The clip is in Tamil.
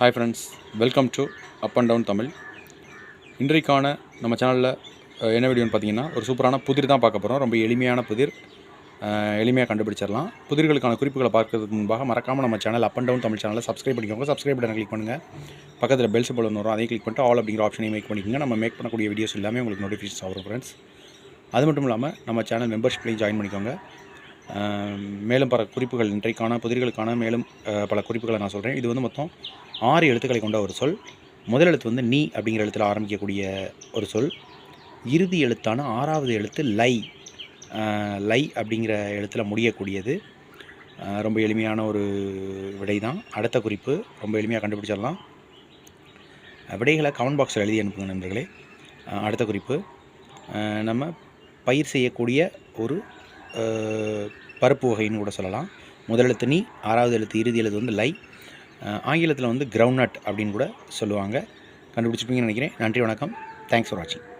Hi friends welcome to up and down Tamil இன்றைக்கான நம்ம சேனலில் என்ன வீடியோன்னு பார்த்தீங்கன்னா ஒரு சூப்பரான புதிர் தான் பார்க்க போகிறோம் ரொம்ப எளிமையான புதிர். எளிமையாக கண்டுபிடிச்சிடலாம். புதிர்களுக்கான குறிப்புகளை பார்க்கறதுக்கு முன்பாக மறக்காமல் நம்ம channel up and down Tamil சேனலை சப்ஸ்கிரைப் பண்ணிக்கோங்க. சப்ஸ்கிரைப் பட்டனை கிளிக் பண்ணுங்கள் பக்கத்தில் பெல் சிம்பிள் வரும். அதையும் கிளிக் பண்ணிட்டு ஆல் அப்படிங்கிற ஆப்ஷனையும் மேக் பண்ணிக்கோங்க. நம்ம மேக் பண்ணக்கூடிய வீடியோஸ் எல்லாமே உங்களுக்கு நோட்டிஃபிகேஷன் ஆகும் ஃப்ரெண்ட்ஸ் அது மட்டும் இல்லாமல் நம்ம சேனல் மெம்பர்ஷிப்லையும் ஜாயின் பண்ணிக்கோங்க. மேலும் பல குறிப்புகள் இன்றைக்கான புதிர்களுக்கான மேலும் பல குறிப்புகளை நான் சொல்கிறேன் இது வந்து மொத்தம் ஆறு எழுத்துக்களை கொண்ட ஒரு சொல். முதல் எழுத்து வந்து நீ அப்படிங்கிற எழுத்தில் ஆரம்பிக்கக்கூடிய ஒரு சொல். இறுதி எழுத்தான ஆறாவது எழுத்து லை. லை அப்படிங்கிற எழுத்தில் முடியக்கூடியது. ரொம்ப எளிமையான ஒரு விடை தான் அடுத்த குறிப்பு ரொம்ப எளிமையாக கண்டுபிடிச்சிடலாம். விடைகளை கமெண்ட் பாக்ஸில் எழுதி அனுப்புங்க நண்பர்களே. அடுத்த குறிப்பு. நம்ம பயிர் செய்யக்கூடிய ஒரு பருப்பு வகைன்னு கூட சொல்லலாம். முதல் எழுத்து நீ ஆறாவது எழுத்து இறுதி எழுத்து வந்து லை. ஆங்கிலத்தில் வந்து கிரவுண்ட் நட் அப்படின்னு கூட சொல்லுவாங்க. கண்டுபிடிச்சிருப்பீங்கன்னு நினைக்கிறேன். நன்றி வணக்கம். தேங்க்ஸ் ஃபார் வாட்சிங்